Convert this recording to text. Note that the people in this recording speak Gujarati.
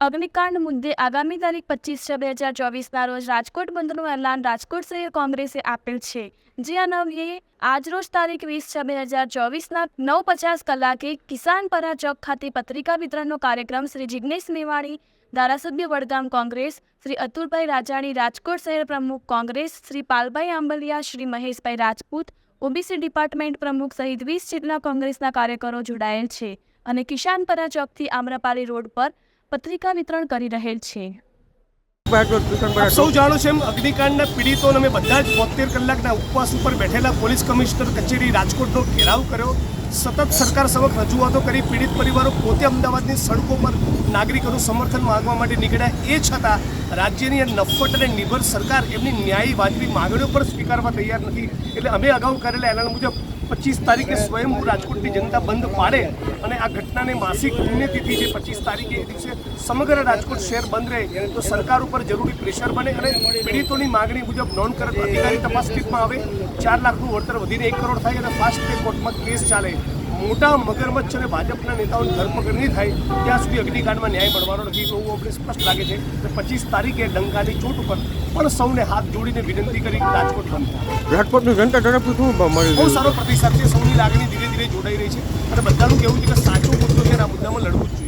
અગ્નિકાંડ મુદ્દે આગામી તારીખ પચીસ છ બે હજાર ચોવીસના રોજ રાજકોટ બંધનું એલાન રાજકોટ શહેર કોંગ્રેસે આપેલ છે. જે અન્વયે આજરોજ તારીખ વીસ છ બે હજાર ચોવીસના નવ પચાસ કલાકે કિસાનપરા ચોક ખાતે પત્રિકા વિતરણનો કાર્યક્રમ શ્રી જિગ્નેશ મેવાણી, ધારાસભ્ય વડગામ કોંગ્રેસ, શ્રી અતુલભાઈ રાજાણી રાજકોટ શહેર પ્રમુખ Congress, Shri Palbhai Ambaliya, Shri Maheshbhai Rajput, OBC department પ્રમુખ સહિત વીસ જેટલા કોંગ્રેસના કાર્યકરો જોડાયેલ છે. અને કિસાનપરા ચોકથી આમ્રપાલી રોડ પર પત્રિકા વિતરણ કરી રહેલ છે. સૌ જાણો છે એમ અગ્નિકાંડના પીડિતોને અમે બધા જ બોતેર કલાકના ઉપવાસ ઉપર બેઠેલા પોલીસ કમિશનર કચેરી રાજકોટનો ઘેરાવ કર્યો. સતત સરકાર સમક્ષ રજૂઆતો કરી પીડિત પરિવારો પોતે અમદાવાદની સડકો પર નાગરિકોનું સમર્થન માંગવા માટે નીકળ્યા. એ છતાં રાજ્યની નફટ અને નિર્ભર સરકાર એમની ન્યાયી વાજબી માગણીઓ પર સ્વીકારવા તૈયાર નથી. એટલે અમે અગાઉ કરેલા એલાન મુજબ પચીસ તારીખે સ્વયંભૂ રાજકોટની જનતા બંધ પાડે અને આ ઘટનાને માસિક પુણ્યતિથિ જે પચીસ તારીખે એ દિવસે સમગ્ર રાજકોટ શહેર બંધ રહે તો સરકાર ઉપર જરૂરી પ્રેશર બને અને પીડિતોની માગણી મુજબ નોન કરે તો અધિકારી તપાસ સ્ટેટમાં આવે. ચાર લાખનું વળતર વધીને એક કરોડ થાય અને ફાસ્ટ ટ્રેક કોર્ટમાં કેસ ચાલે. મોટા મગરમચ્છ અને ભાજપના નેતાઓની ધરપકડ નહીં થાય ત્યાં સુધી અગ્નિકાંડમાં ન્યાય મળવાનો નથી. એવું અમને સ્પષ્ટ લાગે છે કે પચીસ તારીખે ડંકાની ચોટ ઉપર પણ સૌને હાથ જોડીને વિનંતી કરી રાજકોટ બંધ રાજકોટની જનતા તરફથી શું બહુ સારો પ્રતિસાદ છે. સૌની લાગણી ધીરે ધીરે જોડાઈ રહી છે. અને બધાનું કહેવું છે કે સાચો મુદ્દો છે આ મુદ્દામાં લડવું જ જોઈએ.